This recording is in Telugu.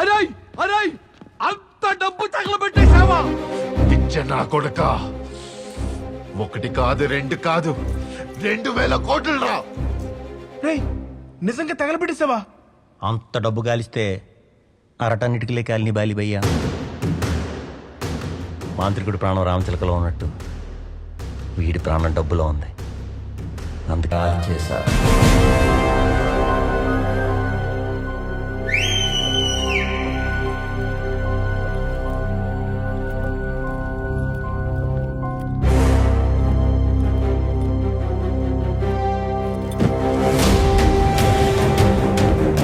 అరే అరే అంత డబ్బు తగలబెట్టేశావా? పిచ్చ నా కొడుక. ఒకటి కాదు రెండు కాదు రెండు వేల కోట్లు రా. రేయ్ నిజంగా తగలబెట్టేసావా అంత డబ్బు గాలిస్తే అరటన్నిటికి కాలిని బాలిబయ్యా మాంత్రికుడి ప్రాణం రామచిలకలో ఉన్నట్టు. వీడి ప్రాణం డబ్బులో ఉంది. అందుకే చేశారు